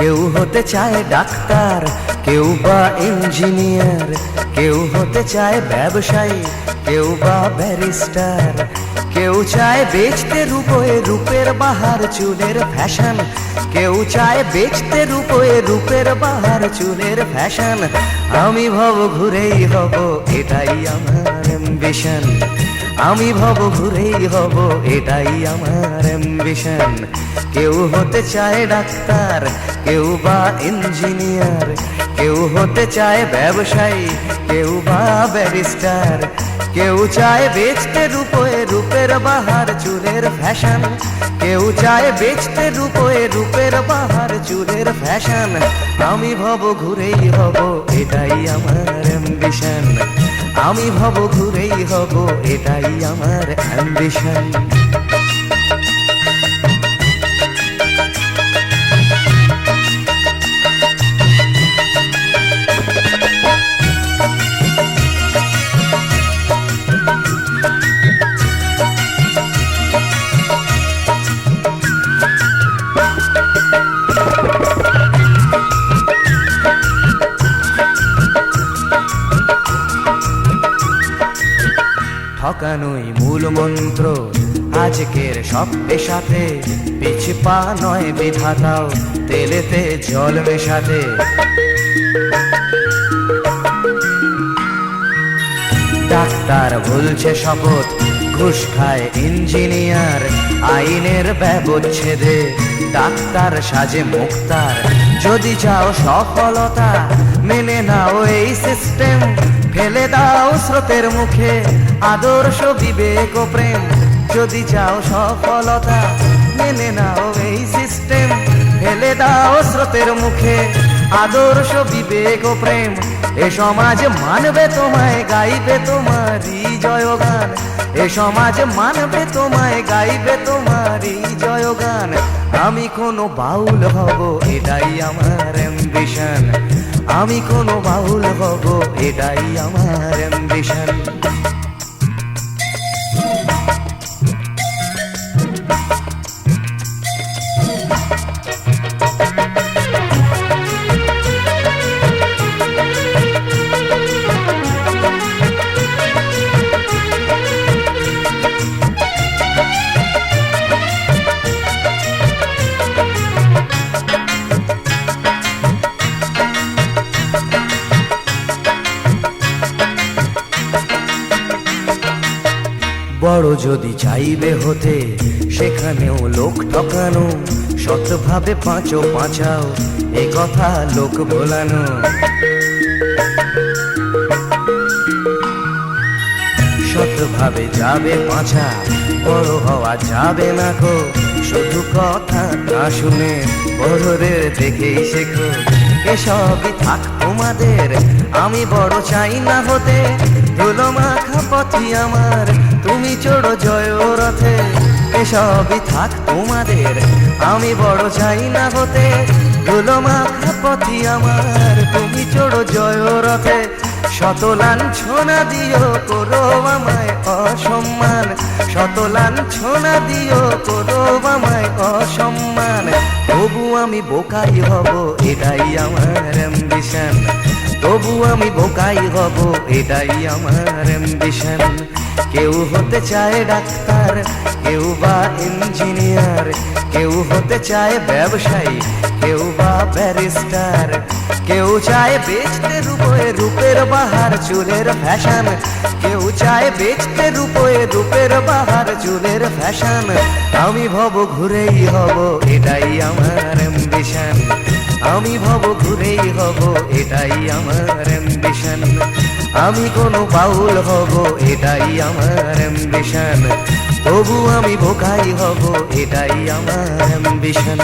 কেউ হতে চায় ডাক্তার, কেউ বা ইঞ্জিনিয়ার কেউ হতে চায় ব্যবসায়ী, কেউ বা ব্যারিস্টার কেউ চায় বেচতে রূপে রূপের বাহার চুলের ফ্যাশন কেউ চায় বেচতে রূপে রূপের বাহার চুলের ফ্যাশন আমি ভব ঘুরেই হব, এটাই আমার অ্যাম্বিশন আমি ভব, ঘুরেই হব, এটাই আমার অ্যাম্বিশন কেউ হতে চায় ডাক্তার, কেউ বা ইঞ্জিনিয়ার কেউ হতে চায় ব্যবসায়ী, কেউ বা ব্যারিস্টার কেউ চায় বেচতে রূপে রূপের বাহার চুলের ফ্যাশন কেউ চায় বেচতে রূপে রূপের বাহার চুলের ফ্যাশন আমি ভব, ঘুরেই হব, এটাই আমার অ্যাম্বিশন আমি ভব ঘুরেই হব এটাই আমার অ্যাম্বিশন ঠকানোই মূল মন্ত্র। আজকের সব পেশাতে পিছ পা নয় বিধাতাও তেলেতে জল মেশাতে। ডাক্তার বলছে শপথ, ঘুষ খায় ইঞ্জিনিয়ার, আইনের ব্যবচ্ছেদে। ডাক্তার সাজে মুক্তার যদি চাও সফলতা, মেনে নাও এই সিস্টেম ফেলে দাও স্রোতের মুখে আদর্শ বিবেক ও প্রেম। যদি চাও সফলতা, মেনে নাও এই সিস্টেম ফেলে দাও স্রোতের মুখে আদর্শ বিবেক ও প্রেম। এ সমাজ মানবে তোমায়, গাইবে তোমারই জয়গান। এ সমাজ মানবে তোমায়, গাইবে তোমারই জয়গান। আমি কোনো বাউল হব, এটাই আমার অ্যাম্বিশন আমি কোনো বাউল হব, এটাই আমার অ্যাম্বিশন বড় যদি চাইবে হতে, সেখানেও লোক ঠকানো, সৎভাবে পাঁচো পাঁচাও, এ কথা লোক ভোলানো। সৎভাবে যাবে পাঁচা, বড় হওয়া যাবে না গো। শুধু কথা না শুনে বড়দের দেখেই শেখো, এসবই থাক তোমাদের, আমি বড় চাই না হতে। ধুলো মাখা পথি আমার তুমি চড়ো জয় রথে এসবই থাক তোমাদের। আমি বড় চাই না হতে, ধুলো পথি আমার। তুমি চড়ো জয় রথে শতলান ছোনা দিও করো আমায় অসম্মান। শতলান ছোনা দিও করো আমায় অসম্মান। তবু আমি বোকাই হব, এটাই আমার অ্যাম্বিশন তবু আমি বোকাই হব, এটাই আমার অ্যাম্বিশন কেউ হতে চায় ডাক্তার, কেউ বা ইঞ্জিনিয়ার কেউ হতে চায় ব্যবসায়ী, কেউ বা ব্যারিস্টার কেউ চায় বেচতে রূপে রূপের বাহার চুলের ফ্যাশন কেউ চায় বেচতে রূপে রূপের বাহার চুলের ফ্যাশন আমি ভব ঘুরেই হব, এটাই আমার অ্যাম্বিশন আমি ভব, ঘুরেই হব, এটাই আমার অ্যাম্বিশন আমি কোনো পাউল হব, এটাই আমার অ্যাম্বিশন তবু আমি বোকাই হব, এটাই আমার অ্যাম্বিশন